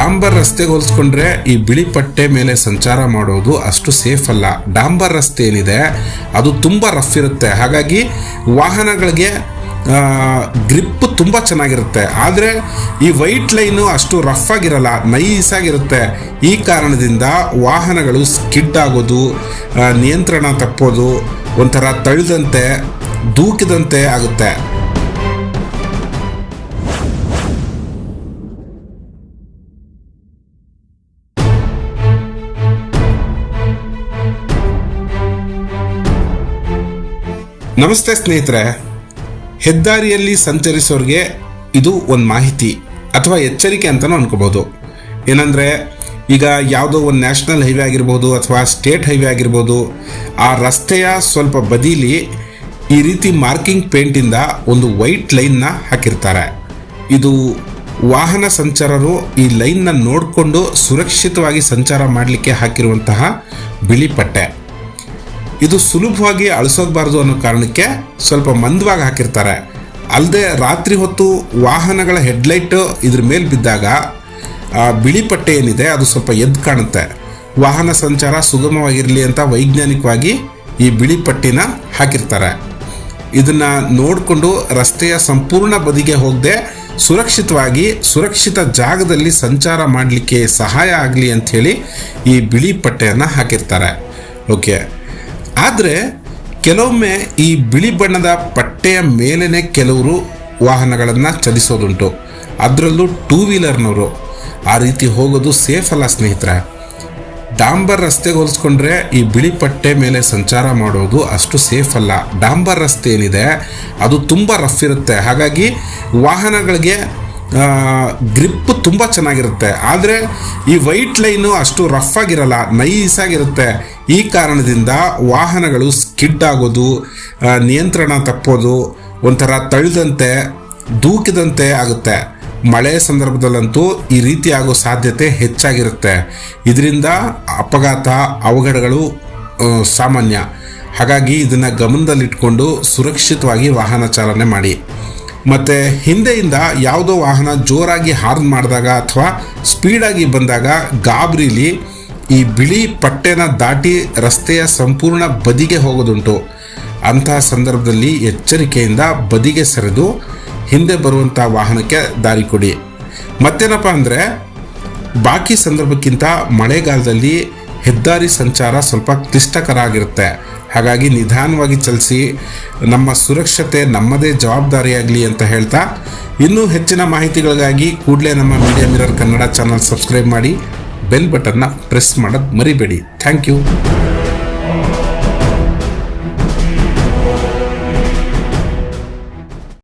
ಡಾಂಬರ್ ರಸ್ತೆಗೆ ಹೋಲಿಸ್ಕೊಂಡ್ರೆ ಈ ಬಿಳಿ ಪಟ್ಟೆ ಮೇಲೆ ಸಂಚಾರ ಮಾಡೋದು ಅಷ್ಟು ಸೇಫ್ ಅಲ್ಲ. ಡಾಂಬರ್ ರಸ್ತೆ ಏನಿದೆ, ಅದು ತುಂಬ ರಫ್ ಇರುತ್ತೆ. ಹಾಗಾಗಿ ವಾಹನಗಳಿಗೆ ಗ್ರಿಪ್ ತುಂಬ ಚೆನ್ನಾಗಿರುತ್ತೆ. ಆದರೆ ಈ ವೈಟ್ ಲೈನು ಅಷ್ಟು ರಫ್ ಆಗಿರಲ್ಲ ನೈಸ್ ಆಗಿರುತ್ತೆ. ಈ ಕಾರಣದಿಂದ ವಾಹನಗಳು ಸ್ಕಿಡ್ ಆಗೋದು ನಿಯಂತ್ರಣ ತಪ್ಪೋದು, ಒಂಥರ ತಳ್ಳಿದಂತೆ ದೂಕಿದಂತೆ ಆಗುತ್ತೆ. ನಮಸ್ತೆ ಸ್ನೇಹಿತರೆ. ಹೆದ್ದಾರಿಯಲ್ಲಿ ಸಂಚರಿಸೋರಿಗೆ ಇದು ಒಂದು ಮಾಹಿತಿ ಅಥವಾ ಎಚ್ಚರಿಕೆ ಅಂತಲೂ ಅನ್ಕೋಬೋದು. ಏನಂದರೆ, ಈಗ ಯಾವುದೋ ಒಂದು ನ್ಯಾಷನಲ್ ಹೈವೇ ಆಗಿರ್ಬೋದು ಅಥವಾ ಸ್ಟೇಟ್ ಹೈವೇ ಆಗಿರ್ಬೋದು, ಆ ರಸ್ತೆಯ ಸ್ವಲ್ಪ ಬದಿಲಿ ಈ ರೀತಿ ಮಾರ್ಕಿಂಗ್ ಪೇಂಟಿಂದ ಒಂದು ವೈಟ್ ಲೈನ್ನ ಹಾಕಿರ್ತಾರೆ. ಇದು ವಾಹನ ಸಂಚಾರರು ಈ ಲೈನ್ನ ನೋಡಿಕೊಂಡು ಸುರಕ್ಷಿತವಾಗಿ ಸಂಚಾರ ಮಾಡಲಿಕ್ಕೆ ಹಾಕಿರುವಂತಹ ಬಿಳಿ ಪಟ್ಟೆ. ಇದು ಸುಲಭವಾಗಿ ಅಳಿಸೋಗ್ಬಾರ್ದು ಅನ್ನೋ ಕಾರಣಕ್ಕೆ ಸ್ವಲ್ಪ ಮಂದವಾಗಿ ಹಾಕಿರ್ತಾರೆ. ಅಲ್ಲದೆ ರಾತ್ರಿ ಹೊತ್ತು ವಾಹನಗಳ ಹೆಡ್ಲೈಟ್ ಇದ್ರ ಮೇಲೆ ಬಿದ್ದಾಗ, ಆ, ಬಿಳಿ ಪಟ್ಟೆ ಏನಿದೆ ಅದು ಸ್ವಲ್ಪ ಎದ್ದು ಕಾಣುತ್ತೆ. ವಾಹನ ಸಂಚಾರ ಸುಗಮವಾಗಿರಲಿ ಅಂತ ವೈಜ್ಞಾನಿಕವಾಗಿ ಈ ಬಿಳಿ ಪಟ್ಟಿನ ಹಾಕಿರ್ತಾರೆ. ಇದನ್ನ ನೋಡಿಕೊಂಡು ರಸ್ತೆಯ ಸಂಪೂರ್ಣ ಬದಿಗೆ ಹೋಗದೆ ಸುರಕ್ಷಿತವಾಗಿ ಸುರಕ್ಷಿತ ಜಾಗದಲ್ಲಿ ಸಂಚಾರ ಮಾಡಲಿಕ್ಕೆ ಸಹಾಯ ಆಗಲಿ ಅಂಥೇಳಿ ಈ ಬಿಳಿ ಪಟ್ಟೆಯನ್ನು ಹಾಕಿರ್ತಾರೆ. ಓಕೆ. ಆದರೆ ಕೆಲವೊಮ್ಮೆ ಈ ಬಿಳಿ ಬಣ್ಣದ ಪಟ್ಟೆಯ ಮೇಲೇ ಕೆಲವರು ವಾಹನಗಳನ್ನು ಚಲಿಸೋದುಂಟು. ಅದರಲ್ಲೂ ಟೂ ವೀಲರ್ನವರು ಆ ರೀತಿ ಹೋಗೋದು ಸೇಫ್ ಅಲ್ಲ ಸ್ನೇಹಿತರೆ. ಡಾಂಬರ್ ರಸ್ತೆಗೆ ಹೋಲಿಸ್ಕೊಂಡ್ರೆ ಈ ಬಿಳಿ ಪಟ್ಟೆ ಮೇಲೆ ಸಂಚಾರ ಮಾಡೋದು ಅಷ್ಟು ಸೇಫ್ ಅಲ್ಲ. ಡಾಂಬರ್ ರಸ್ತೆ ಏನಿದೆ, ಅದು ತುಂಬ ರಫ್ ಇರುತ್ತೆ. ಹಾಗಾಗಿ ವಾಹನಗಳಿಗೆ ಗ್ರಿಪ್ ತುಂಬ ಚೆನ್ನಾಗಿರುತ್ತೆ. ಆದರೆ ಈ ವೈಟ್ ಲೈನು ಅಷ್ಟು ರಫ್ ಆಗಿರಲ್ಲ ನೈಸ್ ಆಗಿರುತ್ತೆ. ಈ ಕಾರಣದಿಂದ ವಾಹನಗಳು ಸ್ಕಿಡ್ ಆಗೋದು ನಿಯಂತ್ರಣ ತಪ್ಪೋದು, ಒಂಥರ ತಳ್ಳಿದಂತೆ ದೂಕಿದಂತೆ ಆಗುತ್ತೆ. ಮಳೆ ಸಂದರ್ಭದಲ್ಲಂತೂ ಈ ರೀತಿ ಆಗೋ ಸಾಧ್ಯತೆ ಹೆಚ್ಚಾಗಿರುತ್ತೆ. ಇದರಿಂದ ಅಪಘಾತ, ಅವಘಡಗಳು ಸಾಮಾನ್ಯ. ಹಾಗಾಗಿ ಇದನ್ನು ಗಮನದಲ್ಲಿಟ್ಕೊಂಡು ಸುರಕ್ಷಿತವಾಗಿ ವಾಹನ ಚಾಲನೆ ಮಾಡಿ. ಮತ್ತು ಹಿಂದೆಯಿಂದ ಯಾವುದೋ ವಾಹನ ಜೋರಾಗಿ ಹಾರ್ನ್ ಮಾಡಿದಾಗ ಅಥವಾ ಸ್ಪೀಡಾಗಿ ಬಂದಾಗ ಗಾಬರಿಲಿ ಈ ಬಿಳಿ ಪಟ್ಟೆನ ದಾಟಿ ರಸ್ತೆಯ ಸಂಪೂರ್ಣ ಬದಿಗೆ ಹೋಗೋದುಂಟು. ಅಂತಹ ಸಂದರ್ಭದಲ್ಲಿ ಎಚ್ಚರಿಕೆಯಿಂದ ಬದಿಗೆ ಸರಿದು ಹಿಂದೆ ಬರುವಂಥ ವಾಹನಕ್ಕೆ ದಾರಿ ಕೊಡಿ. ಮತ್ತೇನಪ್ಪ ಅಂದರೆ ಬಾಕಿ ಸಂದರ್ಭಕ್ಕಿಂತ ಮಳೆಗಾಲದಲ್ಲಿ ಹೆದ್ದಾರಿ ಸಂಚಾರ ಸ್ವಲ್ಪ ಕ್ಲಿಷ್ಟಕರ ಆಗಿರುತ್ತೆ ಹಾಗಾಗಿ ನಿಧಾನವಾಗಿ ಚಲಿಸಿ, ನಮ್ಮ ಸುರಕ್ಷತೆ ನಮ್ಮದೇ ಜವಾಬ್ದಾರಿಯಾಗಲಿ ಅಂತ ಹೇಳ್ತಾ, ಇನ್ನೂ ಹೆಚ್ಚಿನ ಮಾಹಿತಿಗಳಿಗಾಗಿ ಕೂಡಲೇ ನಮ್ಮ media mirror Kannada channel subscribe ಮಾಡಿ, ಬೆಲ್ ಬಟನ್ನ ಪ್ರೆಸ್ ಮಾಡೋದು ಮರಿಬೇಡಿ. Thank you.